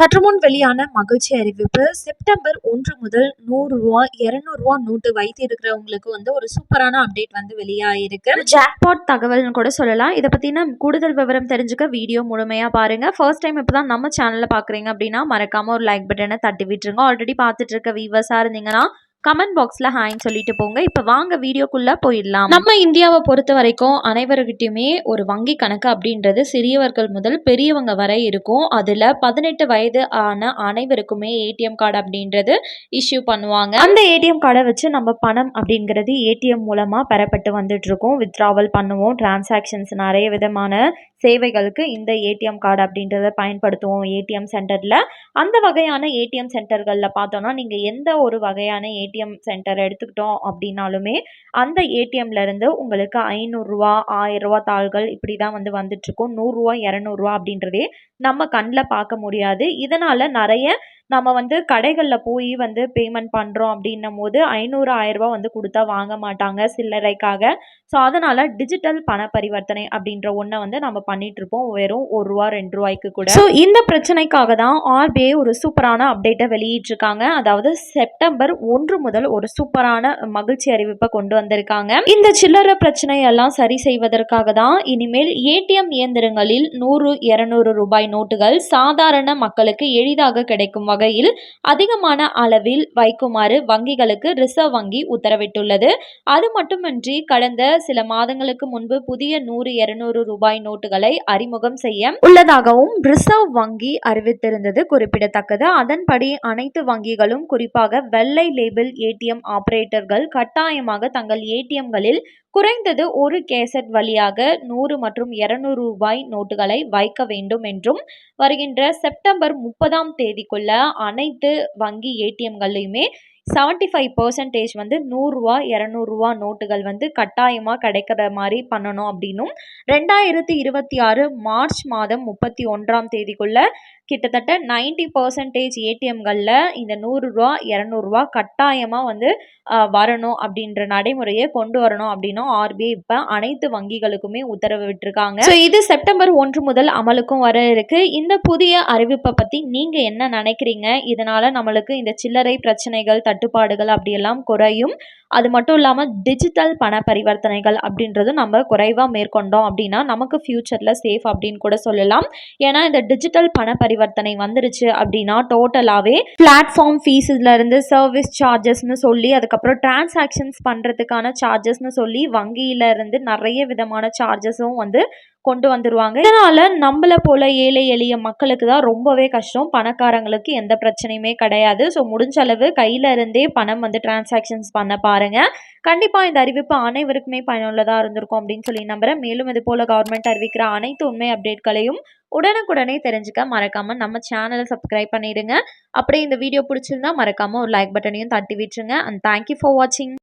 சற்று முன் வெளியான மகிழ்ச்சி அறிவிப்பு செப்டம்பர் ஒன்று முதல் நூறு ரூபா இருநூறு ரூபா நோட்டு வைத்து இருக்கிறவங்களுக்கு வந்து ஒரு சூப்பரான அப்டேட் வந்து வெளியாயிருக்கு. ஜாக்பாட் தகவல்னு கூட சொல்லலாம். இதை பற்றின கூடுதல் விவரம் தெரிஞ்சுக்க வீடியோ முழுமையாக பாருங்கள் ஃபர்ஸ்ட் டைம் இப்போ தான் நம்ம சேனலில் பார்க்குறீங்க அப்படின்னா மறக்காமல் ஒரு லைக் பட்டனை தட்டி விட்டுருங்க. ஆல்ரெடி பார்த்துட்டு இருக்க வீவர்ஸாக இருந்தீங்கன்னா கமெண்ட் பாக்ஸில் ஹாய்ன்னு சொல்லிட்டு போங்க. இப்போ வாங்க வீடியோக்குள்ளே போயிடலாம். நம்ம இந்தியாவை பொறுத்த வரைக்கும் அனைவருக்கிட்டையுமே ஒரு வங்கி கணக்கு அப்படின்றது சிறியவர்கள் முதல் பெரியவங்க வரை இருக்கும். அதில் பதினெட்டு வயது ஆன அனைவருக்குமே ஏடிஎம் கார்டு அப்படின்றது இஷ்யூ பண்ணுவாங்க. அந்த ஏடிஎம் கார்டை வச்சு நம்ம பணம் அப்படிங்கிறது ஏடிஎம் மூலமாக பெறப்பட்டு வந்துட்டு இருக்கோம் வித்ட்ராவல் பண்ணுவோம். டிரான்சாக்ஷன்ஸ் நிறைய விதமான சேவைகளுக்கு இந்த ஏடிஎம் கார்டு அப்படின்றத பயன்படுத்துவோம் ஏடிஎம் சென்டரில். அந்த வகையான ஏடிஎம் சென்டர்களில் பார்த்தோன்னா நீங்கள் எந்த ஒரு வகையான ஏடிஎம் சென்டர் எடுத்துக்கிட்டோம் அப்படின்னாலுமே அந்த ஏடிஎம்லேருந்து உங்களுக்கு ஐநூறுரூவா ஆயிரரூவா தாள்கள் இப்படி தான் வந்து வந்துட்டுருக்கும். நூறுரூவா இரநூறுவா அப்படின்றதே நம்ம கண்ணில் பார்க்க முடியாது. இதனால் நிறைய நம்ம வந்து கடைகளில் போய் வந்து பேமெண்ட் பண்ணுறோம் அப்படின்னும் போது ஐநூறு ஆயிரரூபா வந்து கொடுத்தா வாங்க மாட்டாங்க சில்லறைக்காக. ஸோ அதனால் டிஜிட்டல் பண பரிவர்த்தனை அப்படின்ற ஒன்றை வந்து நம்ம பண்ணிகிட்ருப்போம் வெறும் ஒரு ரூபா ரெண்டு ரூபாய்க்கு கூட. ஸோ இந்த பிரச்சனைக்காக தான் ஆர்பிஐ ஒரு சூப்பரான அப்டேட்டை வெளியிட்டிருக்காங்க. அதாவது செப்டம்பர் ஒன்று முதல் ஒரு சூப்பரான மகிழ்ச்சி அறிவிப்பை கொண்டு வந்திருக்காங்க. இந்த சில்லறை பிரச்சனையெல்லாம் சரி செய்வதற்காக தான் இனிமேல் ஏடிஎம் இயந்திரங்களில் நூறு இரநூறு ரூபாய் நோட்டுகள் சாதாரண மக்களுக்கு எளிதாக கிடைக்கும் வகையில் அதிகமான அளவில் வைக்குமாறு வங்கிகளுக்கு ரிசர்வ் வங்கி உத்தரவிட்டுள்ளது. அது மட்டுமின்றி கடந்த சில மாதங்களுக்கு முன்பு புதிய நூறு இருநூறு ரூபாய் நோட்டுகளை அறிமுகம் செய்ய உள்ளதாகவும் ரிசர்வ் வங்கி அறிவித்திருந்தது குறிப்பிடத்தக்கது. அதன்படி அனைத்து வங்கிகளும் குறிப்பாக வெள்ளை லேபிள் ஏடிஎம் ஆபரேட்டர்கள் கட்டாயமாக தங்கள் ஏடிஎம்களில் குறைந்தது ஒரு கேசட் வழியாக நூறு மற்றும் இருநூறு ரூபாய் நோட்டுகளை வைக்க வேண்டும் என்றும் வருகின்ற செப்டம்பர் முப்பதாம் தேதிக்குள்ள அனைத்து வங்கி ஏடிஎம்கள்லையுமே செவன்ட்டி ஃபைவ் பர்சன்டேஜ் வந்து நூறுரூவா இரநூறுவா நோட்டுகள் வந்து கட்டாயமாக கிடைக்கிற மாதிரி பண்ணணும் அப்படின்னும். ரெண்டாயிரத்தி இருபத்தி ஆறு மார்ச் மாதம் முப்பத்தி ஒன்றாம் தேதிக்குள்ளே கிட்டத்தட்ட நைன்ட்டி பர்சன்டேஜ் ஏடிஎம்களில் இந்த நூறுரூவா இரநூறுவா கட்டாயமாக வந்து வரணும் அப்படின்ற நடைமுறையை கொண்டு வரணும் அப்படின்னும் ஆர்பிஐ இப்போ அனைத்து வங்கிகளுக்குமே உத்தரவு விட்டுருக்காங்க. ஸோ இது செப்டம்பர் ஒன்று முதல் அமலுக்கும் வர இருக்கு. இந்த புதிய அறிவிப்பை பற்றி நீங்கள் என்ன நினைக்கிறீங்க? இதனால் நம்மளுக்கு இந்த சில்லறை பிரச்சனைகள் தட்டுப்பாடுகள் அப்படியெல்லாம் குறையும். அது மட்டும் இல்லாமல் டிஜிட்டல் பண பரிவர்த்தனைகள் அப்படின்றதும் நம்ம குறைவாக மேற்கொண்டோம் அப்படின்னா நமக்கு ஃப்யூச்சரில் சேஃப் அப்படின்னு கூட சொல்லலாம். ஏன்னா இந்த டிஜிட்டல் பண பரிவர்த்தனை வந்துருச்சு அப்படின்னா டோட்டலாகவே பிளாட்ஃபார்ம் ஃபீஸில் சர்வீஸ் சார்ஜஸ்னு சொல்லி அதுக்கப்புறம் டிரான்சாக்ஷன்ஸ் பண்ணுறதுக்கான சார்ஜஸ்னு சொல்லி வங்கியிலேருந்து நிறைய விதமான சார்ஜஸும் வந்து கொண்டு வந்துருவாங்க. இதனால் நம்மளை போல் ஏழை எளிய மக்களுக்கு தான் ரொம்பவே கஷ்டம். பணக்காரங்களுக்கு எந்த பிரச்சனையுமே கிடையாது. ஸோ முடிஞ்ச அளவு கையில் இருந்தே பணம் வந்து டிரான்சாக்ஷன்ஸ் பண்ண பாருங்க. கண்டிப்பாக இந்த அறிவிப்பு அனைவருக்குமே பயனுள்ளதாக இருந்திருக்கும் அப்படின்னு சொல்லி நம்புறேன். மேலும் இது போல் கவர்மெண்ட் அறிவிக்கிற அனைத்து உண்மை அப்டேட்களையும் உடனுக்குடனே தெரிஞ்சுக்க மறக்காமல் நம்ம சேனலை சப்ஸ்கிரைப் பண்ணிடுங்க. அப்படியே இந்த வீடியோ பிடிச்சிருந்தா மறக்காமல் ஒரு லைக் பட்டனையும் தட்டி விட்டுருங்க. அண்ட் தேங்க்யூ ஃபார் வாட்சிங்